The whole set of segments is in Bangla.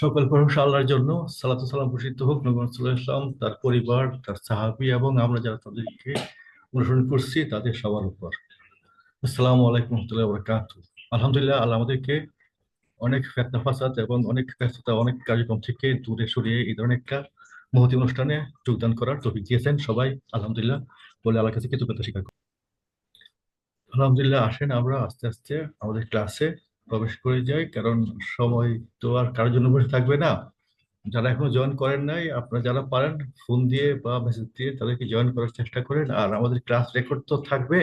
সকল প্রশংসা আল্লাহর জন্য সালাতু সালাম বর্ষিত হোক, নবী সাল্লাল্লাহু তার পরিবার, তার সাহাবী এবং আমরা যারা তাদেরকে অনুসরণ করছি, তাদের সবার উপর। আসসালামু আলাইকুম রহমতুল্লাহ বারাকাতু। আলহামদুলিল্লাহ, আল্লাহ আমাদেরকে অনেক ফেতনা, ফাসাদ এবং অনেক ব্যস্ততা, অনেক কার্যক্রম থেকে দূরে সরিয়ে এই ধরনের একটা মহতি অনুষ্ঠানে যোগদান করার তৌফিক দিয়েছেন সবাই। আলহামদুলিল্লাহ, বলে আল্লাহর কাছে কৃতজ্ঞতা স্বীকার করি। আলহামদুলিল্লাহ, আসেন আমরা আস্তে আস্তে আমাদের ক্লাসে। প্রবেশ করে যাই কারণ সময় তো আর কারোর জন্য বসে থাকবে না। যারা এখনও জয়েন করেন নাই, আপনারা যারা পারেন ফোন দিয়ে বা মেসেজ দিয়ে তাদেরকে জয়েন করার চেষ্টা করেন। আর আমাদের ক্লাস রেকর্ড তো থাকবে।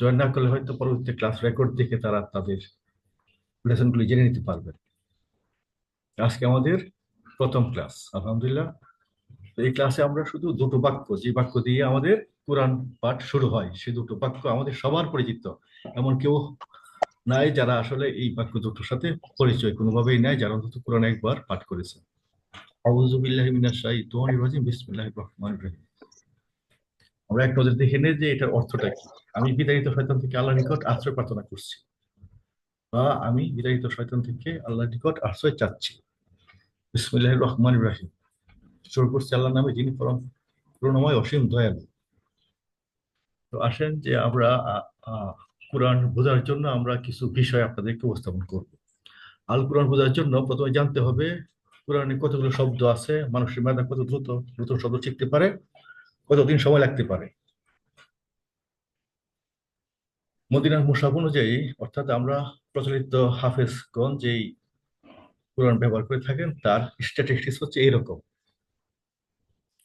জয়েন না করলে হয়তো পরবর্তীতে ক্লাস রেকর্ড দেখে তারা তাদের লেসনগুলি জেনে নিতে পারবেন আজকে আমাদের প্রথম ক্লাস আলহামদুলিল্লাহ। এই ক্লাসে আমরা শুধু দুটো বাক্য, যে বাক্য দিয়ে আমাদের কোরআন পাঠ শুরু হয়, সে দুটো বাক্য আমাদের সবার পরিচিত। এমন কেউ নাই যারা আসলে এই বাক্য দুটোর সাথে পরিচয়, কোনোভাবেই নাই, যারা অন্তত কোরআন একবার পাঠ করেছে। আমরা এক নজর দেখে নেই যে এটার অর্থটা কি। আমি বিতাড়িত শয়তান থেকে আল্লাহর নিকট আশ্রয় প্রার্থনা করছি বা আমি বিতাড়িত শয়তান থেকে আল্লাহর নিকট আশ্রয় চাচ্ছি। বিসমিল্লাহির রহমানির রহিম। শুরু করছি আল্লাহর নামে, যিনি পরম করুণাময়, অসীম দয়ালু। তো আসেন যে আমরা কোরআন বোঝার জন্য আমরা কিছু বিষয় আপনাদেরকে উপস্থাপন করব। আল কোরআন বোঝার জন্য প্রথমে জানতে হবে, কোরআনে কতগুলো শব্দ আছে, মানুষের মেধা কত দ্রুত দ্রুত শব্দ শিখতে পারে, কতদিন সময় লাগতে পারে। মদিনার মুসাফ অনুযায়ী, অর্থাৎ আমরা প্রচলিত হাফেজগণ যেই কোরআন ব্যবহার করে থাকেন, তার স্ট্যাটিস্টিক্স হচ্ছে এইরকম।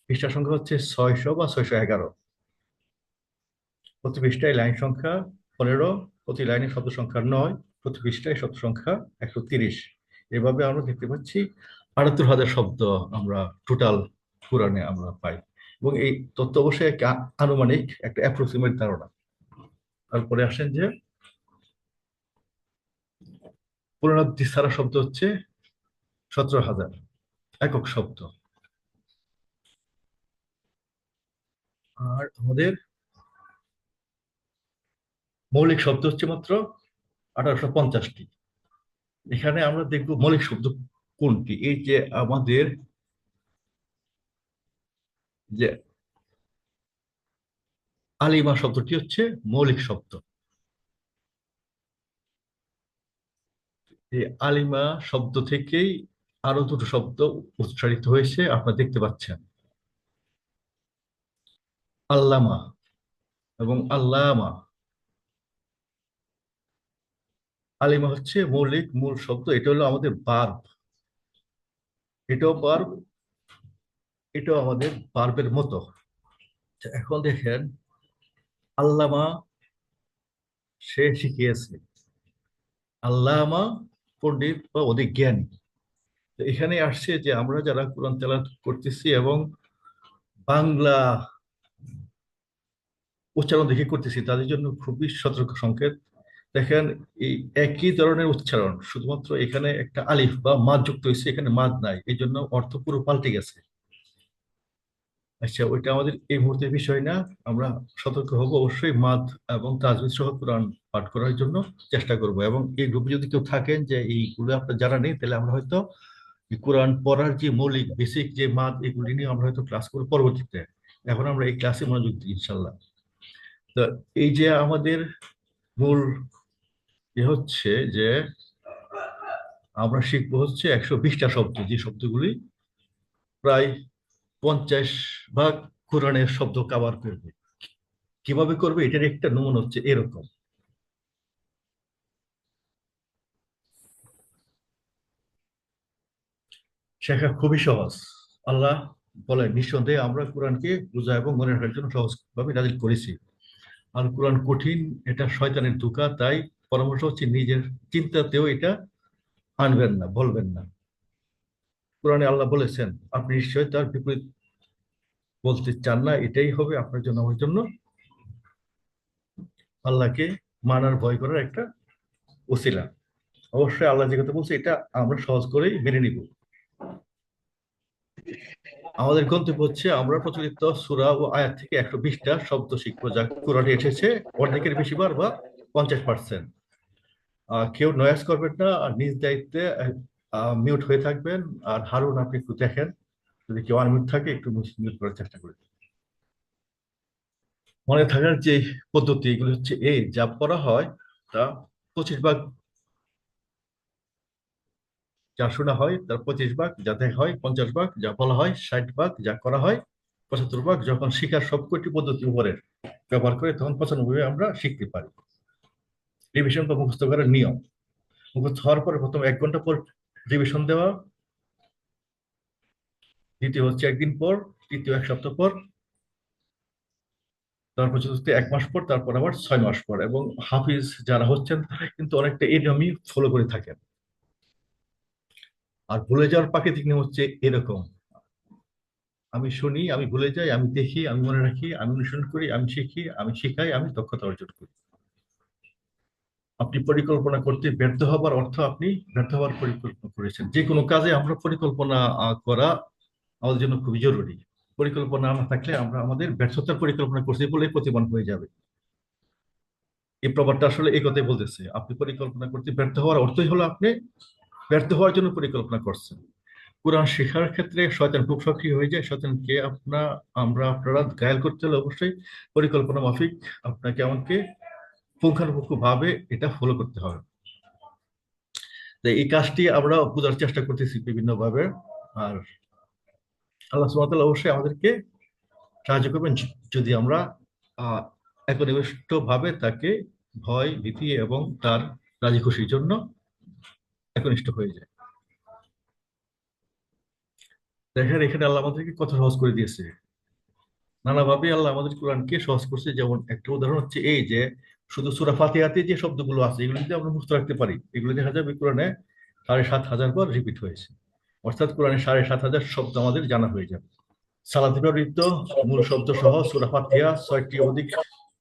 পৃষ্ঠা সংখ্যা হচ্ছে ছয়শো বা ছয়শো এগারো। প্রতি পৃষ্ঠায় লাইন সংখ্যা পনেরো প্রতি লাইনে শব্দ সংখ্যা নয়, প্রতি পৃষ্ঠায় শব্দ সংখ্যা একশো তিরিশ। এভাবে আমরা দেখতে পাচ্ছি আটাত্তর হাজার শব্দ আমরা টোটাল কোরআনে আমরা পাই। এবং এই তথ্য অবশ্যই একটা আনুমানিক, একটা অ্যাপ্রক্সিমেট ধারণা। তারপরে আসেন যে পুনরাবৃত্তি ছাড়া শব্দ হচ্ছে সতেরো হাজার একক শব্দ। আর আমাদের মৌলিক শব্দ হচ্ছে মাত্র আঠারোশো পঞ্চাশটি। এখানে আমরা দেখব মৌলিক শব্দ কোনটি? এই যে আমাদের যে আলিমা শব্দটি হচ্ছে মৌলিক শব্দ। এই আলিমা শব্দ থেকেই আরও দুটো শব্দ উচ্চারিত হয়েছে, আপনারা দেখতে পাচ্ছেন। আল্লামা এবং আল্লামা। আলিমা হচ্ছে মৌলিক মূল শব্দ এটা হলো আমাদের বার্ব এটাও বার্ব এটাও আমাদের বার্বের মতো। আচ্ছা, এখন দেখেন আল্লামা সে শিখিয়েছে। আল্লামা পণ্ডিত বা অধিক জ্ঞানী। এখানে আসছে যে আমরা যারা কোরআন তেলাওয়াত করতেছি এবং বাংলা উচ্চারণ দেখে করতেছি তাদের জন্য খুবই সতর্ক সংকেত। দেখেন, এই একই ধরনের উচ্চারণ, শুধুমাত্র এখানে একটা আলিফ বা মাদ যুক্ত হয়েছে, এখানে মাদ নাই, এই জন্য অর্থ পুরো পাল্টে গেছে। আচ্ছা ওইটা আমাদের এই মুহূর্তের বিষয় না, আমরা সতর্ক হব অবশ্যই মাদ এবং তাজবিদ সহ কোরআন পাঠ করার জন্য চেষ্টা করব। এবং এই গ্রুপে যদি কেউ থাকেন যে এইগুলো আপনার জানা নেই, তাহলে আমরা হয়তো কোরআন পড়ার যে মৌলিক বেসিক যে মাদ, এগুলি নিয়ে আমরা হয়তো ক্লাস করব পরবর্তীতে। এখন আমরা এই ক্লাসে মনোযোগ দিই ইনশাল্লাহ তো এই যে আমাদের মূল এ হচ্ছে যে, আমরা শিখব হচ্ছে একশো বিশটা শব্দ, যে শব্দগুলি প্রায় পঞ্চাশ ভাগ কোরআনের শব্দ কাবার করবে। কীভাবে করবে? এটার একটা নমুনা হচ্ছে এরকম। শেখা খুবই সহজ। আল্লাহ বলে নিঃসন্দেহে আমরা কোরআনকে বোঝা এবং মনে রাখার জন্য সহজভাবে নাজিল করেছি। আর কোরআন কঠিন, এটা শয়তানের ধোঁকা, তাই পরামর্শ হচ্ছে নিজের চিন্তাতেও এটা আনবেন না, বলবেন না। কোরআনে আল্লাহ বলেছেন, আপনি নিশ্চয়ই তার বিপরীত বলতে চান না, এটাই হবে আপনার জন্য, আমার জন্য আল্লাহকে মানার, ভয় করার একটা ওসিলা। অবশ্যই আল্লাহ যে কথা বলছে, এটা আমরা সহজ করেই মেনে নিব। আমাদের গন্তব্য হচ্ছে, আমরা প্রচলিত সুরা ও আয়াত থেকে একশো বিশটা শব্দ শিখব, যা কোরআনে এসেছে অর্ধেকের বেশি বার বা পঞ্চাশ পার্সেন্ট কেউ নয়াস করবেন না, আর নিজ দায়িত্বে মিউট হয়ে থাকবেন। আর হারুন, আপনি একটু দেখেন, যদি কেউ আনমিউট থাকে, একটু মিউট করার চেষ্টা করেন। মনে থাকার যে পদ্ধতি, এগুলো হচ্ছে এই যা করা হয়, তা পঁচিশ ভাগ যা শোনা হয় তার পঁচিশ ভাগ যা দেখা হয়, পঞ্চাশ ভাগ যা বলা হয়, ষাট ভাগ যা করা হয়, পঁচাত্তর ভাগ যখন শিখার সবকটি পদ্ধতি উপরের ব্যবহার করে, তখন পঁচানব্বই আমরা শিখতে পারি। রিভিশন বা মুখস্থ করার নিয়ম। মুখস্থ হওয়ার পরে প্রথম এক ঘণ্টা পর রিভিশন দেওয়া। দ্বিতীয় হচ্ছে একদিন পর, তৃতীয় এক সপ্তাহ পর। তারপর চতুর্থ এক মাস পর, তারপর আবার ছয় মাস পর। এবং হাফিজ যারা হচ্ছেন তারা কিন্তু অনেকটা এই নিয়মই ফলো করে থাকেন। আর ভুলে যাওয়ার প্রাকৃতিক নিয়ম হচ্ছে এরকম। আমি শুনি, আমি ভুলে যাই, আমি দেখি, আমি মনে রাখি, আমি অনুসরণ করি, আমি শিখি, আমি শিখাই, আমি দক্ষতা অর্জন করি। আপনি পরিকল্পনা করতে ব্যর্থ হবার অর্থ আপনি ব্যর্থ হওয়ার পরিকল্পনা করেছেন। যে কোনো কাজে আমরা পরিকল্পনা করা আমাদের জন্য খুবই জরুরি। পরিকল্পনা না থাকলে আমরা আমাদের ব্যর্থতার পরিকল্পনা করছি বলে প্রতিমান হয়ে যাবে। এই প্রবাদটা আসলে এই কথাই বলতেছে, আপনি পরিকল্পনা করতে ব্যর্থ হওয়ার অর্থই হলো আপনি ব্যর্থ হওয়ার জন্য পরিকল্পনা করছেন। কোরআন শেখার ক্ষেত্রে শয়তান খুব সক্রিয় হয়ে যায়। শয়তানকে আপনা, আমরা আপনারা ঘায়াল করতে হলে অবশ্যই পরিকল্পনা মাফিক আপনাকে আমাকে পুঙ্খানুপুঙ্খ ভাবে এটা ফলো করতে হবে। এই কাজটি আমরা বোঝার চেষ্টা করতেছি বিভিন্ন ভাবে আর আল্লাহ সুবহানাহু অবশ্যই আমাদেরকে সাহায্য করবেন যদি আমরা একনিষ্ঠ ভাবে তাকে ভয়, ভীতি এবং তার রাজি খুশির জন্য একনিষ্ঠ হয়ে যায়। দেখেন, এখানে আল্লাহ আমাদেরকে কত সহজ করে দিয়েছে। নানাভাবে আল্লাহ আমাদের কোরআনকে সহজ করছে। যেমন একটা উদাহরণ হচ্ছে এই যে শুধু সূরা ফাতিহাতে যে শব্দগুলো আছে, এগুলো যদি আমরা মুখস্থ রাখতে পারি, এগুলো দেখা যাবে কোরআনে সাড়ে সাত হাজার বার রিপিট হয়েছে। অর্থাৎ কোরআনে সাড়ে সাত হাজার শব্দ আমাদের জানা হয়ে যাবে। সালাতে ব্যবহৃত মূল শব্দ সহ সূরা ফাতিহা ছয়টি অধিক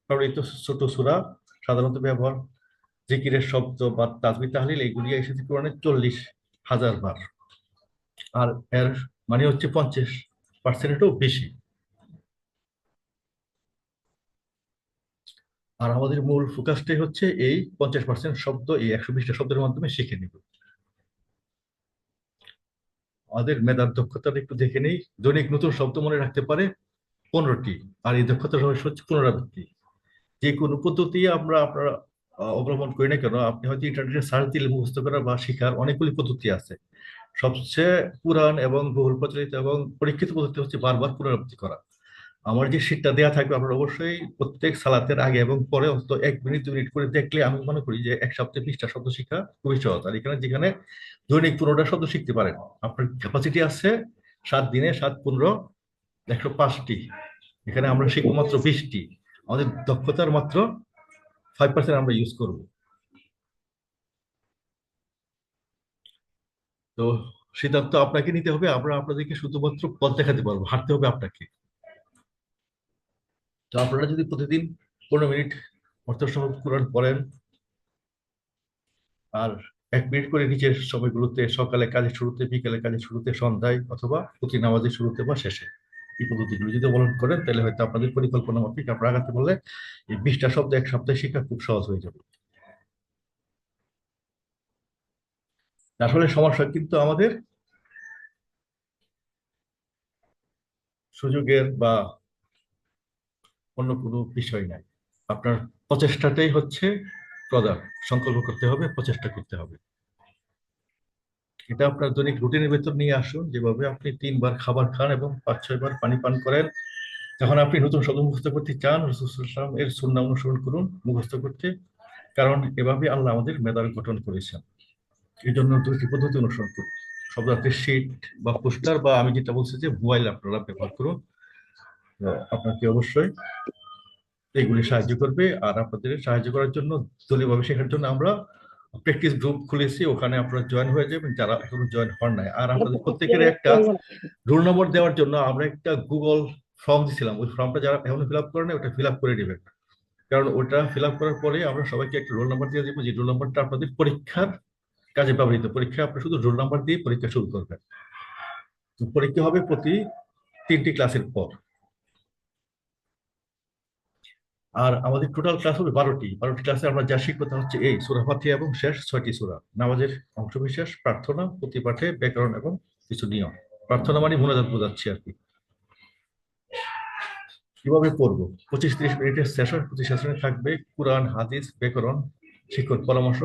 ব্যবহৃত ছোট সুরা সাধারণত ব্যবহার। জিকিরের শব্দ বা তাজবি তাহলিল এগুলি এসেছে কোরআনে চল্লিশ হাজার বার। আর এর মানে হচ্ছে পঞ্চাশ পার্সেন্টেরও বেশি। আর আমাদের মূল ফোকাসটাই হচ্ছে এই পঞ্চাশ পার্সেন্ট শব্দ, এই একশো বিশটা শব্দের মাধ্যমে শিখে নিব। আমাদের মেধার দক্ষতাটা একটু দেখে নেই। দৈনিক নতুন শব্দ মনে রাখতে পারে পনেরোটি, আর এই দক্ষতার রহস্য হচ্ছে পুনরাবৃত্তি। যে কোনো পদ্ধতি আমরা আপনারা অবলম্বন করি না কেন, আপনি হয়তো ইন্টারনেটে সার্চ দিলে মুখস্থ করা বা শেখার অনেকগুলি পদ্ধতি আছে। সবচেয়ে পুরান এবং বহুল প্রচলিত এবং পরীক্ষিত পদ্ধতি হচ্ছে বারবার পুনরাবৃত্তি করা। আমার যে শীটটা দেওয়া থাকবে, আপনারা অবশ্যই প্রত্যেক সালাতের আগে এবং পরে অন্তত এক মিনিট দুই মিনিট করে দেখলে আমি মনে করি যে এক সপ্তাহে বিশটা শব্দ শেখা খুবই সহজ। আর এখানে যেখানে দৈনিক পনেরোটা শব্দ শিখতে পারেন, আপনার ক্যাপাসিটি আছে সাত দিনে সাত, পনেরো, একশো পাঁচটি। এখানে আমরা শিখব মাত্র বিশটি। আমাদের দক্ষতার মাত্র ফাইভ পার্সেন্ট আমরা ইউজ করব। তো সিদ্ধান্ত আপনাকে নিতে হবে, আমরা আপনাদেরকে শুধুমাত্র পথ দেখাতে পারব, হাঁটতে হবে আপনাকে। তো আপনারা যদি প্রতিদিন পনেরো মিনিট অর্থসহ কোরআন পড়েন আর এক মিনিট করে নিচের সময়গুলোতে সকালে কাজের শুরুতে, বিকেলে কাজের শুরুতে, সন্ধ্যায় অথবা প্রতি নামাজের শুরুতে বা শেষে এই পদ্ধতিগুলো যদি অবলম্বন করেন, তাহলে হয়তো আপনাদের পরিকল্পনা মাফিক আপনারা আগাতে বললে এই বিশটা শব্দ এক সপ্তাহে শেখা খুব সহজ হয়ে যাবে। আসলে সমস্যা কিন্তু আমাদের সুযোগের বা অন্য কোনো বিষয় নাই। আপনার প্রচেষ্টাটাই হচ্ছে প্রধান সংকল্প করতে হবে, প্রচেষ্টা করতে হবে। এটা আপনার দৈনিক রুটিনের ভেতর নিয়ে আসুন, যেভাবে আপনি তিনবার খাবার খান এবং পাঁচ, ছয় বার পানি পান করেন। যখন আপনি নতুন শব্দ মুখস্থ করতে চান রসুলাম এর সুন্নাহ অনুসরণ করুন মুখস্থ করতে। কারণ এভাবে আল্লাহ আমাদের মেধার গঠন করেছেন। এই জন্য দুইটি পদ্ধতি অনুসরণ করুন। শব্দার্থের শিট বা পোস্টার বা আমি যেটা বলছি যে মোবাইল আপনারা ব্যবহার করুন। আপনাকে অবশ্যই এগুলি সাহায্য করবে আর আপনাদের সাহায্য করার জন্য দলীয়ভাবে শেখার জন্য আমরা প্র্যাকটিস গ্রুপ খুলেছি, ওখানে আপনারা জয়েন হয়ে যাবেন। যারা এখনও জয়েন হন নাই, আর আপনাদের প্রত্যেকের একটা রোল নম্বর দেওয়ার জন্য আমরা একটা গুগল ফর্ম দিছিলাম। ওই ফর্মটা যারা এখনও ফিল আপ করে করেন ওটা ফিল আপ করে নেবেন। কারণ ওটা ফিল আপ করার পরে আমরা সবাইকে একটা রোল নাম্বার দিয়ে দিব, যে রোল নাম্বারটা আপনাদের পরীক্ষার কাজে ব্যবহৃত। পরীক্ষা আপনি শুধু রোল নাম্বার দিয়ে পরীক্ষা শুরু করবেন। পরীক্ষা হবে প্রতি তিনটি ক্লাসের পর। আর আমাদের টোটাল ক্লাস হবে বারোটি। বারোটি ক্লাসে আমরা যা শিখব তা হচ্ছে এই সুরা ফাতিহা এবং শেষ ছয়টি সুরা। নামাজের অংশবিশেষ, প্রার্থনা, প্রতিপাঠে ব্যাকরণ এবং কিছু নিয়ম। প্রার্থনা মানে মোনাজাত বোঝাচ্ছি আর কি। কীভাবে পড়ব? পঁচিশ ত্রিশ মিনিটের সেশন প্রতি সেশনে থাকবে কোরআন, হাদিস, ব্যাকরণ, শিক্ষক পরামর্শ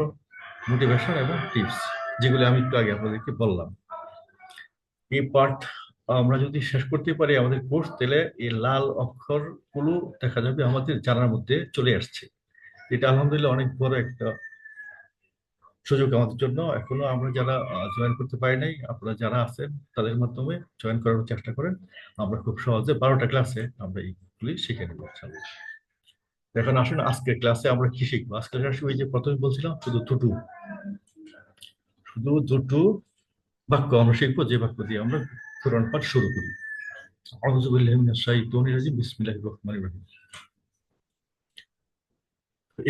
মোটিভেশন এবং টিপস যেগুলো আমি একটু আগে আপনাদেরকে বললাম। এই পার্ট আমরা যদি শেষ করতে পারি আমাদের কোর্স তাহলে এই লাল অক্ষরগুলো দেখা যাবে আমাদের জানার মধ্যে চলে আসছে। এটা আলহামদুলিল্লাহ অনেক বড় একটা সুযোগ আমাদের জন্য। এখনও আমরা যারা জয়েন করতে পারি নাই, আপনারা যারা আছেন, তাদের মাধ্যমে জয়েন করার চেষ্টা করেন। আমরা খুব সহজে বারোটা ক্লাসে আমরা এইগুলি শিখে নেব। এখন আসুন আজকের ক্লাসে আমরা কি শিখব? আজকের ক্লাসে ওই যে প্রথমে বলছিলাম, শুধু দুটো। শুধু দুটো বাক্য আমরা শিখব, যে বাক্য দিয়ে আমরা কোরআন পাঠ শুরু করি।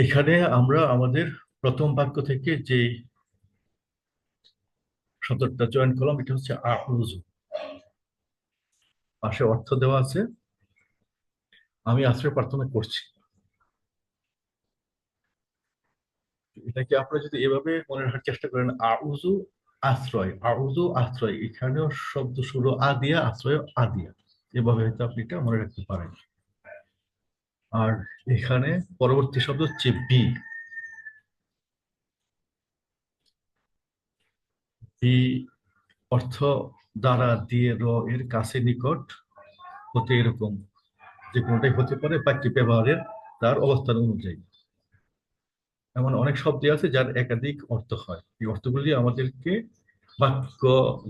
এখানে আমরা আমাদের প্রথম বাক্য থেকে যে শব্দটা জয়েন করলাম, এটা হচ্ছে আউযু। পাশে অর্থ দেওয়া আছে, আমি আশ্রয় প্রার্থনা করছি। এটাকে আপনারা যদি এভাবে মনে রাখার চেষ্টা করেন, আউযু আশ্রয়, আউযু, আশ্রয়। এখানেও শব্দ শুরু আদিয়া আশ্রয় আদিয়া এভাবে হয়তো আপনি এটা মনে রাখতে পারেন। আর এখানে পরবর্তী শব্দ হচ্ছে বি। বি অর্থ দ্বারা দিয়ে র এর কাছে নিকট হতে এরকম। যে কোনোটাই হতে পারে, বাক্য ব্যবহারের তার অবস্থান অনুযায়ী। এমন অনেক শব্দ আছে যার একাধিক অর্থ হয়। এই অর্থগুলি আমাদেরকে বাক্য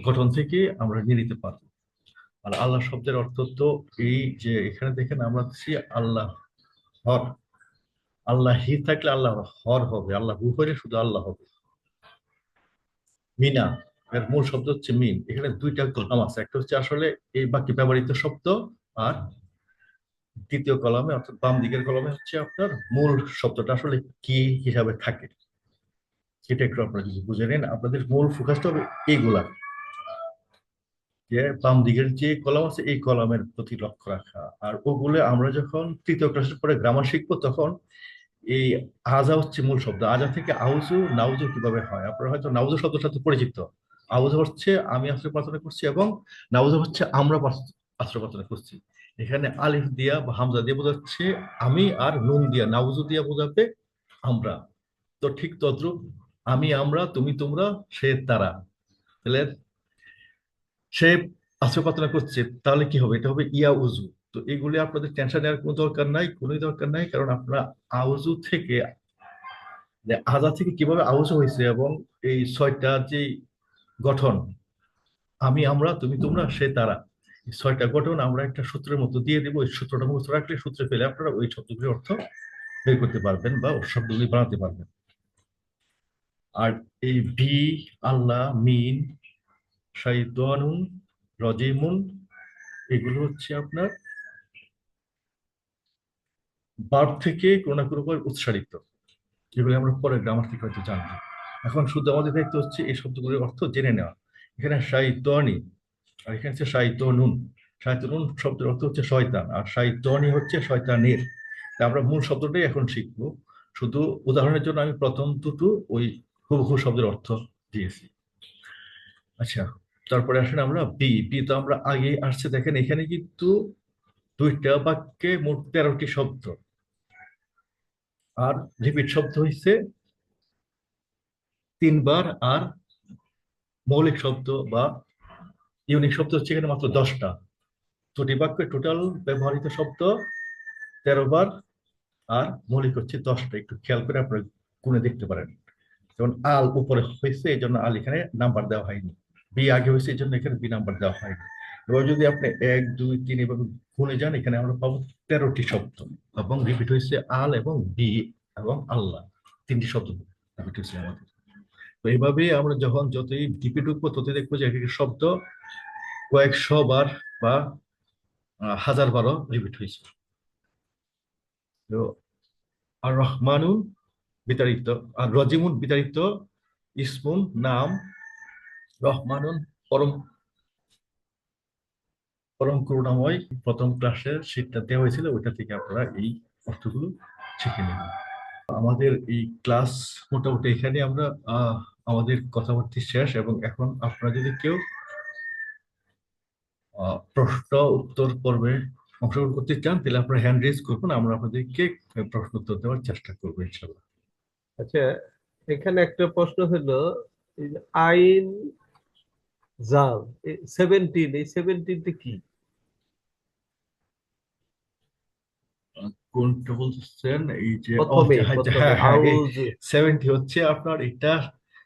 গঠন থেকে আমরা নিয়ে নিতে পারব। আর আল্লাহ শব্দের অর্থ তো এই যে এখানে দেখেন আমরা আল্লাহ হর। আল্লাহ হি থাকলে আল্লাহ হর হবে। আল্লাহ হু হলে শুধু আল্লাহ হবে। মিনা, এর মূল শব্দ হচ্ছে মিন। এখানে দুইটা কলাম আছে। একটা হচ্ছে আসলে এই বাক্যে ব্যবহৃত শব্দ আর দ্বিতীয় কলামে অর্থাৎ বাম দিকের কলামে হচ্ছে আপনার মূল শব্দটা আসলে কি হিসাবে থাকে? সেটা একটু আপনারা যদি বুঝে নেন। আপনাদের মূল ফোকাসটা হবে এইগুলা যে বাম দিকের যে কলাম আছে, এই কলামের প্রতি লক্ষ্য রাখা। আর ওগুলো আমরা যখন তৃতীয় ক্লাসের পরে গ্রামার শিখব, তখন এই আজা হচ্ছে মূল শব্দ। আজা থেকে আউজু নাউজু কীভাবে হয়? আপনারা হয়তো নাউজু শব্দের সাথে পরিচিত। আউজু হচ্ছে আমি আশ্রয় প্রার্থনা করছি এবং নাউজু হচ্ছে আমরা আশ্রয় প্রার্থনা করছি। এখানে আলিফ দিয়া বা হামজা দিয়ে বোঝাচ্ছে, আমি আর নুন দিয়া নাউজু দিয়া বোঝাবে আমরা। তো ঠিক তদ্রুপ, আমি, আমরা, তুমি, তোমরা, সে, তারা। তাহলে সে প্রার্থনা করছে, তাহলে কি হবে? এটা হবে ইয়া উজু তো এগুলি আপনাদের টেনশন নেওয়ার কোনো দরকার নাই, কোনোই দরকার নাই, কারণ আপনারা আউজু থেকে আজা থেকে কীভাবে আউজু হয়েছে এবং এই ছয়টা যে গঠন, আমি, আমরা, তুমি, তোমরা, সে, তারা। ছয়টা গঠন আমরা একটা সূত্রের মতো দিয়ে দেবো। ওই সূত্রটা মুখস্থ রাখলে সূত্রে পেলে আপনারা ওই শব্দগুলির অর্থ বের করতে পারবেন বা শব্দগুলি বানাতে পারবেন। আর এই ভি আল্লাহ, মিন, শাইতানুন, রজিমুন, এগুলো হচ্ছে আপনার বার থেকে কোনো না কোনো উৎসারিত। যেগুলো আমরা পরে গ্রামার থেকে হয়তো জানব। এখন শুধু আমাদের দায়িত্ব হচ্ছে এই শব্দগুলির অর্থ জেনে নেওয়া। এখানে সাইতনি আর এখানে হচ্ছে সাইতনুন সাইতনুন শব্দের অর্থ হচ্ছে শয়তান, আর সাইতনি হচ্ছে শয়তানের। তা আমরা মূল শব্দটাই এখন শিখব। শুধু উদাহরণের জন্য আমি প্রথম দুটো ওই হুবহু শব্দের অর্থ দিয়েছি। আচ্ছা তারপরে আসেন আমরা বি বি তো আমরা আগে আসছে। দেখেন, এখানে কিন্তু দুইটা বাক্যে মোট তেরোটি শব্দ। আর রিপিট শব্দ হয়েছে তিনবার, আর মৌলিক শব্দ বা ইউনিক শব্দ হচ্ছে এখানে মাত্র দশটা। দুটি বাক্যে টোটাল ব্যবহৃত শব্দ তেরো বার আর মৌলিক হচ্ছে দশটা। একটু খেয়াল করে আপনারা গুনে দেখতে পারেন। যেমন আল উপরে হয়েছে এই জন্য আল এখানে নাম্বার দেওয়া হয়নি। বি আগে হয়েছে এই জন্য এখানে বি নাম্বার দেওয়া হয়নি। এবার যদি আপনি এক, দুই, তিন এভাবে গুনে যান, এখানে আমরা পাবো তেরোটি শব্দ। এবং রিপিট হয়েছে আল এবং বি এবং আল্লাহ। তিনটি শব্দ রিপিট হয়েছে আমাদের। তো এইভাবেই আমরা যখন যতই ডিপে ঢুকবো ততই দেখব যে এক এক শব্দ কয়েকশো বার বা হাজার বারও রিপিট হয়েছে। তো আর রহমানুন বিতাড়িত আর রজিমুন বিতাড়িত ইসমুন নাম রহমানুন পরম পরম করুণাময় প্রথম ক্লাসের শীটটা দেওয়া হয়েছিল ওইটা থেকে আপনারা এই অর্থগুলো শিখে নেব আমাদের এই ক্লাস মোটামুটি এখানে আমরা আহ, আমাদের কথাবার্তা শেষ এবং এখন আপনারা যদি কেউ প্রশ্ন উত্তর পর্বে অংশগ্রহণ করতে চান তাহলে আপনারা হ্যান্ড রেজ করবেন আমরা আপনাদেরকে প্রশ্ন উত্তর দেওয়ার চেষ্টা করব ইনশাল্লাহ আচ্ছা এখানে একটা প্রশ্ন হলো আইন জাল সেভেন্টিন এই সেভেন্টিনটা কি? কোনটা বলছেন? এই যে হ্যাঁ, হ্যাঁ, হ্যাঁ, সেভেন্টি হচ্ছে আপনার এটা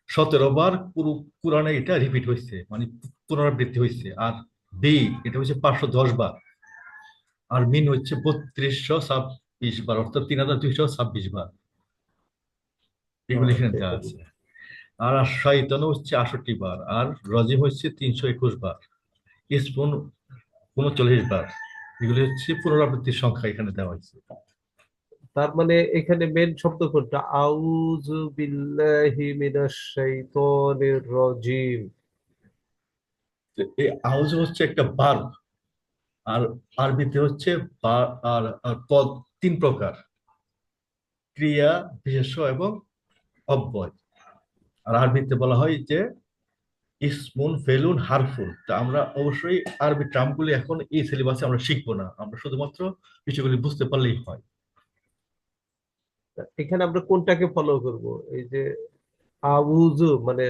সতেরো বার পুরো কোরআনে এটা রিপিট হয়েছে মানে পুনরাবৃত্তি হয়েছে আর বি এটা হচ্ছে পাঁচশো দশ বার। আর মিন হচ্ছে বত্রিশশো ছাব্বিশ বার অর্থাৎ তিন হাজার দুইশো ছাব্বিশ বার। এগুলো এখানে দেওয়া আছে। আর শয়তান হচ্ছে আষট্টি বার আর রজিম হচ্ছে তিনশো একুশ বার ইসপুন উনচল্লিশ বার। এগুলি হচ্ছে পুনরাবৃত্তির সংখ্যা এখানে দেওয়া হয়েছে তার মানে এখানে মেন শব্দ কোনটা? আউযু বিল্লাহি মিনাশ শাইতানির রাজিম। এই আউজ হচ্ছে একটা বার্ব আর আরবিতে হচ্ছে আর পদ তিন প্রকার। ক্রিয়া, বিশেষ্য এবং অব্যয়। আর আরবিতে বলা হয় যে ইসমুন, ফেলুন, হারফুন। তা আমরা অবশ্যই আরবি টার্মগুলি এখন এই সিলেবাসে আমরা শিখব না। আমরা শুধুমাত্র বিষয়গুলি বুঝতে পারলেই হয়। এখানে আমরা কোনটাকে ফলো করব? এই যে আউযু মানে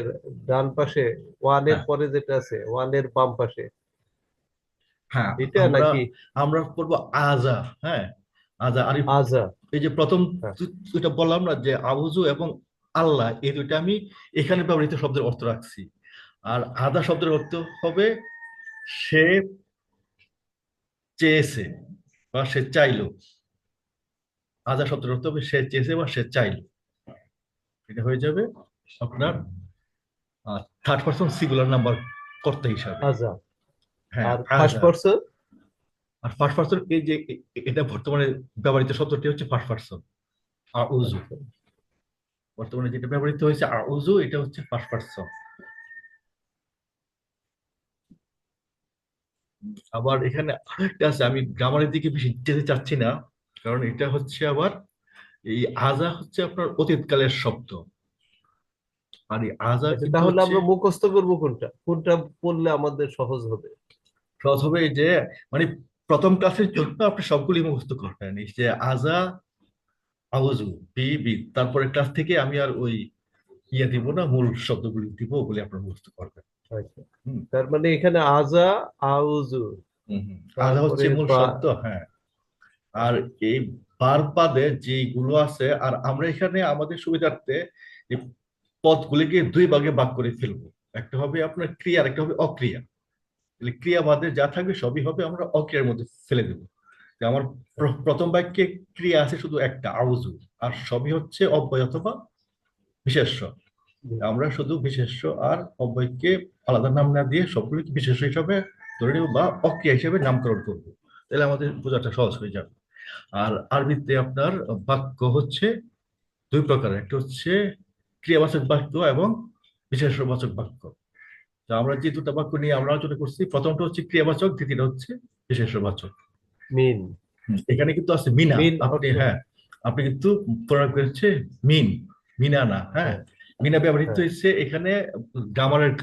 ডান পাশে ওয়ানের হ্যাঁ। পরে যেটা আছে ওয়ানের বাম পাশে। হ্যাঁ এটা নাকি? আমরা পড়ব আজা হ্যাঁ? আজা আর আজা এই যে প্রথম হ্যাঁ। দুইটা বললাম না যে আউজু এবং আল্লাহ এই দুইটা আমি এখানে ব্যবহৃত শব্দের অর্থ রাখছি। আর আদা শব্দের অর্থ হবে সে চেয়েছে বা সে চাইলো। আদা শব্দের অর্থ হবে সে চেয়েছে বা সে চাইলো। এটা হয়ে যাবে আপনার থার্ড পার্সন সিঙ্গুলার নাম্বার কর্তা হিসাবে। হ্যাঁ আর ফার্স্ট আজা। আর ফার্স্ট পার্সন এই যে এটা বর্তমানে ব্যবহৃত শব্দটি হচ্ছে ফার্স্ট পার্সন আউজু বর্তমানে যেটা ব্যবহৃত হয়েছে আউজু এটা হচ্ছে ফার্স্ট পার্সন আবার এখানে আরেকটা আছে আমি গ্রামারের দিকে বেশি যেতে চাচ্ছি না। কারণ এটা হচ্ছে আবার এই আজা হচ্ছে আপনার অতীতকালের শব্দ। আর এই আজা আচ্ছা, তাহলে আমরা মুখস্থ করব কোনটা? কোনটা পড়লে আমাদের সহজ হবে? সহজ হবে এই যে মানে প্রথম ক্লাসের জন্য আপনি সবগুলি মুখস্থ করবেন। যে আজা আউজু বি বি তারপরে ক্লাস থেকে আমি আর ওই ইয়ে দিব না মূল শব্দগুলি দিব বলে আপনার মুখস্থ করবেন। আচ্ছা। তার মানে এখানে আজা আউজু। আজা হচ্ছে মূল শব্দ হ্যাঁ। আর এই বার পাদে যেগুলো আছে, আর আমরা এখানে আমাদের সুবিধার্থে এই পদগুলিকে দুই ভাগে ভাগ করে ফেলব। একটা হবে আপনার ক্রিয়া আর একটা হবে অক্রিয়া। তাহলে ক্রিয়া বাদে যা থাকবে সবই হবে আমরা অক্রিয়ার মধ্যে ফেলে দেবো। আমার প্রথম বাক্যে ক্রিয়া আছে শুধু একটা আউজু আর সবই হচ্ছে অব্যয় অথবা বিশেষ্য। আমরা শুধু বিশেষ্য আর অব্যয়কে আলাদা নাম না দিয়ে সবগুলিকে বিশেষ্য হিসাবে ধরে নেব বা অক্রিয়া হিসাবে নামকরণ করব। তাহলে আমাদের বোঝাটা সহজ হয়ে যাবে। আর আরবিতে আপনার বাক্য হচ্ছে দুই প্রকারের একটা হচ্ছে ক্রিয়াবাচক বাক্য এবং বিশেষ্যবাচক বাক্য। তো আমরা যে দুটা বাক্য নিয়ে আমরা আলোচনা করছি প্রথমটা হচ্ছে ক্রিয়াবাচক দ্বিতীয়টা হচ্ছে বিশেষ্যবাচক মিন। এখানে কিন্তু আছে মিনা। মিন। আপনি হ্যাঁ আপনি কিন্তু প্রয়োগ করেছে মিন মিনা না হ্যাঁ। মিনা ব্যবহৃত হ্যাঁ। হয়েছে এখানে গ্রামারের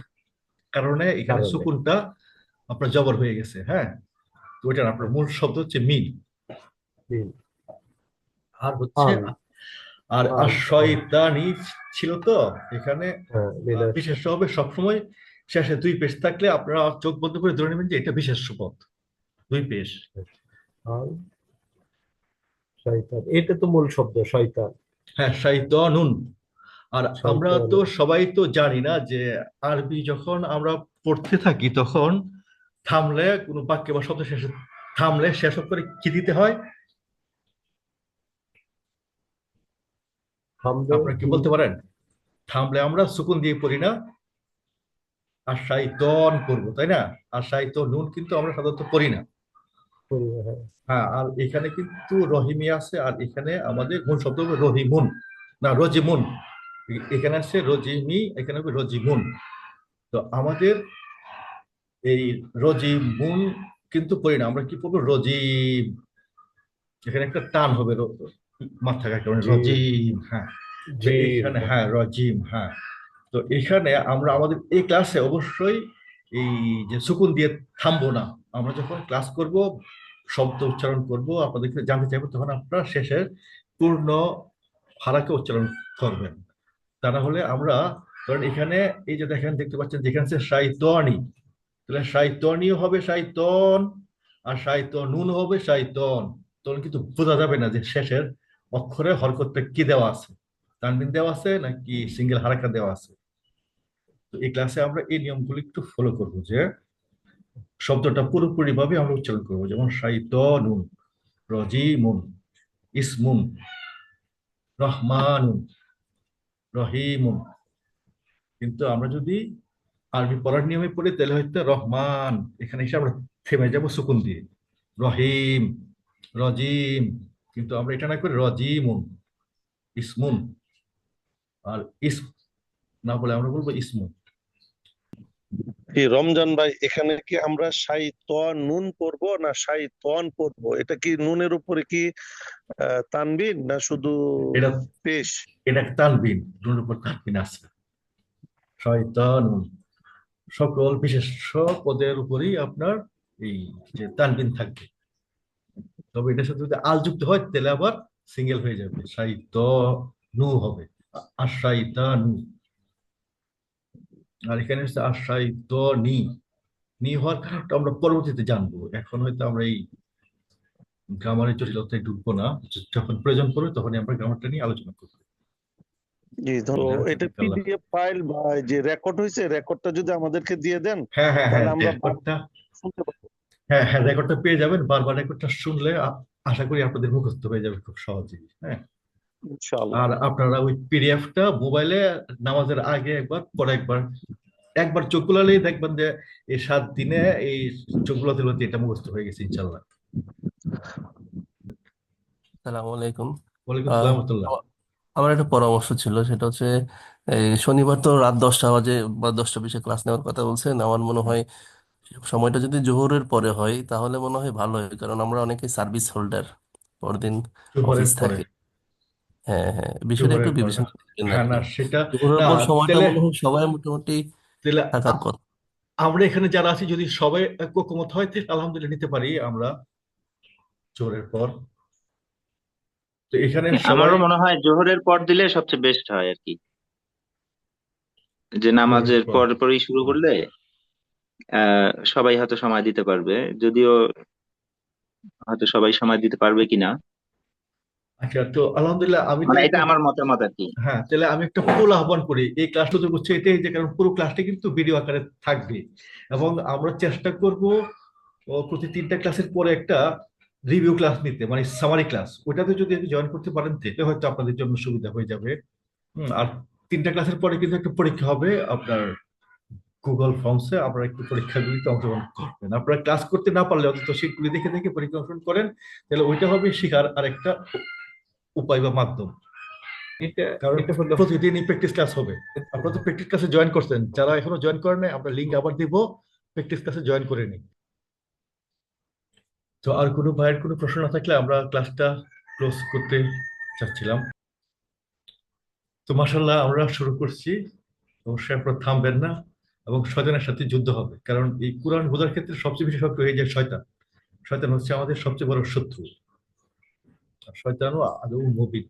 কারণে এখানে। সুকুনটা আপনার জবর হয়ে গেছে হ্যাঁ। তো ওইটার আপনার মূল শব্দ হচ্ছে মিন। আর হচ্ছে আর আর। শয়তানি ছিল তো এখানে। হ্যাঁ বিশেষ হবে সবসময় শেষে দুই পেশ থাকলে আপনারা চোখ বন্ধ করে ধরে নেবেন যে এটা বিশেষ পদ দুই পেশ। শয়তান এটা তো মূল শব্দ শয়তান। হ্যাঁ শাইতানুন আর আমরা তো সবাই তো জানি না যে আরবি যখন আমরা পড়তে থাকি তখন থামলে কোনো বাক্য বা শব্দ শেষে থামলে শেষ করে কি দিতে হয়? আপনারা কি বলতে পারেন? থামলে আমরা সুকুন দিয়ে পড়ি না? আর শাইতন করব তাই না? আর শাইত নুন কিন্তু আমরা সাধারণত পড়ি না। হ্যাঁ। হ্যাঁ আর এখানে কিন্তু রহিমি আছে আর এখানে আমাদের মূল শব্দ হবে রহিমুন। না রজিমুন। এখানে আছে রজিমি এখানে হবে রজিমুন। তো আমাদের এই রজিমুন কিন্তু পড়ি না। আমরা কি পড়ব? রজিম। এখানে একটা টান হবে মাথা রজিম হ্যাঁ। এখানে হ্যাঁ রজিম হ্যাঁ। তো এখানে আমরা আমাদের এই ক্লাসে অবশ্যই এই যে সুকুন দিয়ে থামবো না। আমরা যখন ক্লাস করব শব্দ উচ্চারণ করব আপনাদেরকে জানতে চাইব তখন আপনারা শেষের পূর্ণ হারাকে উচ্চারণ করবেন। তা না হলে আমরা কারণ এখানে এই যে দেখেন দেখতে পাচ্ছেন যেখানে আছে শাইতনি। তাহলে শাইতনিও হবে শাইতন আর শাইতনুন হবে শাইতন। তখন কিন্তু বোঝা যাবে না যে শেষের অক্ষরে হরকতটা কি দেওয়া আছে? তানবিন দেওয়া আছে নাকি সিঙ্গেল হারাকা দেওয়া আছে? তো এই ক্লাসে আমরা এই নিয়মগুলো একটু ফলো করব যে শব্দটা পুরোপুরি ভাবে আমরা উচ্চারণ করব। যেমন শাইতনুন, রজিমুন, ইসমুন, রহমানুন, রহিমুন। কিন্তু আমরা যদি আরবি পড়ার নিয়মে পড়ি, তাহলে হয়তো রহমান। এখানে এসে আমরা থেমে যাব সুকুন দিয়ে। রহিম, রজিম কিন্তু আমরা এটা না করে রজিমুন ইসমুন। আর ইসম না বলে আমরা বলব ইসমুন। কি রমজান ভাই এখানে কি আমরা শাইতন নুন পড়ব না শাইতন পড়ব? এটা কি নুনের উপরে কি তানবিন না শুধু এটা পেশ? এটা তানবিন দুটোর উপর তানবিন আছে। শয়তানুন সকল বিশেষ পদের উপরেই আপনার এই যে তানবিন থাকবে। তবে এটার সাথে যদি আল যুক্ত হয় তাহলে আবার সিঙ্গেল হয়ে যাবে। সাইত নু হবে। আশাইতা নু আর এখানে হচ্ছে আশাইত নি নি হওয়ার কারণটা আমরা পরবর্তীতে জানব। এখন হয়তো আমরা এই গ্রামারের জটিলতায় ঢুকবো না। যখন প্রয়োজন পড়বে তখনই আমরা গ্রামারটা নিয়ে আলোচনা করব। জি তো হ্যাঁ, এটা পিডিএফ ফাইল বা যে রেকর্ড হয়েছে রেকর্ডটা যদি আমাদেরকে দিয়ে দেন হ্যাঁ হ্যাঁ হ্যাঁ আমরা শুনতে পাবো হ্যাঁ হ্যাঁ রেকর্ডটা পেয়ে যাবেন। বারবার রেকর্ডটা শুনলে আশা করি আপনাদের মুখস্থ হয়ে যাবে খুব সহজেই হ্যাঁ। ইনশাআল্লাহ। আর আপনারা ওই পিডিএফটা মোবাইলে নামাজের আগে একবার পরে একবার একবার চোখ বুলালেই দেখবেন যে এই সাত দিনে এই চোখ বুলাতে এটা মুখস্থ হয়ে গেছে ইনশাল্লাহ সালাম আলাইকুম। ওয়ালাইকুম আসসালাম রহমতুল্লাহ। আমার একটা পরামর্শ ছিল সেটা হচ্ছে এই শনিবার তো রাত দশটা বাজে বা দশটা বিশে ক্লাস নেওয়ার কথা বলছেন। আমার মনে হয় সময়টা যদি জোহরের পরে হয় তাহলে মনে হয় ভালো হয়। কারণ আমরা অনেকে সার্ভিস হোল্ডার পরদিন জোহরের অফিস পরে। থাকে। হ্যাঁ হ্যাঁ বিষয়টা একটু জোহরের পরে। বিবেচনা করবেন আর হ্যাঁ না কি। সেটা জোহরের না পর সময়টা মনে হয় সবাই মোটামুটি থাকার কথা। আমরা এখানে যারা আছি যদি সবাই ঐক্যমত হয় তাহলে আলহামদুলিল্লাহ নিতে পারি আমরা জোহরের পর। তো এখানে সবাই আমারও মনে হয় জোহরের পর দিলে সবচেয়ে বেস্ট হয় আর কি। যে নামাজের পর পরই শুরু করলে আহ সবাই হয়তো সময় দিতে পারবে। যদিও হয়তো সবাই সময় দিতে পারবে কিনা। আচ্ছা তো আলহামদুলিল্লাহ আমি মানে এটা আমার মতামত আর কি। হ্যাঁ তাহলে আমি একটা ফুল আহ্বান করি। এই ক্লাসটা তো হচ্ছে এটাই যে কারণ পুরো ক্লাসটা কিন্তু ভিডিও আকারে থাকবে। এবং আমরা চেষ্টা করব প্রতি তিনটা ক্লাসের পরে একটা রিভিউ ক্লাস নিতে মানে সামারি ক্লাস ওইটাতে যদি জয়েন করতে পারেন তাহলে হয়তো আপনাদের জন্য সুবিধা হয়ে যাবে। হুম, আর তিনটা ক্লাসের পরে কিন্তু একটা পরীক্ষা হবে আপনার গুগল ফর্মসে আপনারা একটু পরীক্ষাগুলিতে অংশগ্রহণ করবেন। আপনারা ক্লাস করতে না পারলে অন্তত সেগুলি দেখে দেখে পরীক্ষা অংশগ্রহণ করেন তাহলে ওইটা হবে শেখার আরেকটা উপায় বা মাধ্যম। প্রতিদিনই প্র্যাকটিস ক্লাস হবে। আপনারা তো প্র্যাকটিস ক্লাসে জয়েন করছেন। যারা এখনও জয়েন করেন নাই আমরা লিঙ্ক আবার দিব। প্র্যাকটিস ক্লাসে জয়েন করে নিন। তো আর কোনো ভাইয়ের কোনো প্রশ্ন না থাকলে আমরা ক্লাসটা ক্লোজ করতে চাচ্ছিলাম। তো মাসাল্লাহ আমরা শুরু করছি। অবশ্যই আপনারা থামবেন না। এবং শয়তানের সাথে যুদ্ধ হবে। কারণ এই কোরআন বোঝার ক্ষেত্রে সবচেয়ে বেশি শক্ত হয়ে যায় শয়তান শয়তান হচ্ছে আমাদের সবচেয়ে বড় শত্রু। শয়তানও আদৌ মুবিন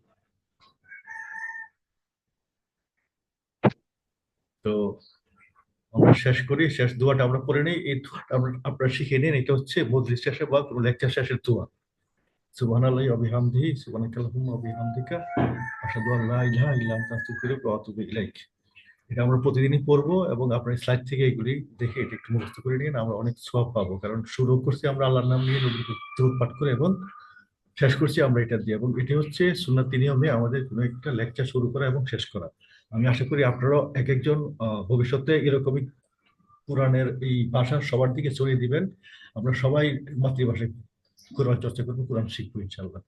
তো আমরা শেষ করি, শেষ দোয়াটা আমরা পড়ে নিই, এই আমরা, আপনারা শিখে নিন, এটা হচ্ছে মজলিস শেষে বা কোনো লেকচার শেষের দোয়া। সুবহানাল্লাহি ওয়া বিহামদিহি, সুবহানাকাল্লাহুম্মা ওয়া বিহামদিকা, আশহাদু আল লা ইলাহা ইল্লা আনতা, আস্তাগফিরুকা ওয়া আতুবু ইলাইক। এটা আমরা প্রতিদিনই পড়ব এবং আপনার স্লাইড থেকে এগুলি দেখে এটা একটু মুখস্থ করে নিন, আমরা অনেক সওয়াব পাবো। কারণ শুরু করছি আমরা আল্লাহর নাম নিয়ে নবীর পাঠ করে এবং শেষ করছি আমরা এটা দিয়ে। এবং এটি হচ্ছে সুন্নাতি নিয়মে আমাদের কোনো একটা লেকচার শুরু করা এবং শেষ করা। আমি আশা করি আপনারাও এক একজন ভবিষ্যতে এরকমই কোরআনের এই ভাষা সবার দিকে ছড়িয়ে দিবেন। আমরা সবাই মাতৃভাষায় কোরআন চর্চা করব, কোরআন শিখব ইনশাল্লাহ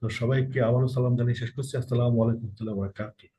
তো সবাইকে আবারও সালাম জানিয়ে শেষ করছি। আসসালামু আলাইকুম বারাকাতুহু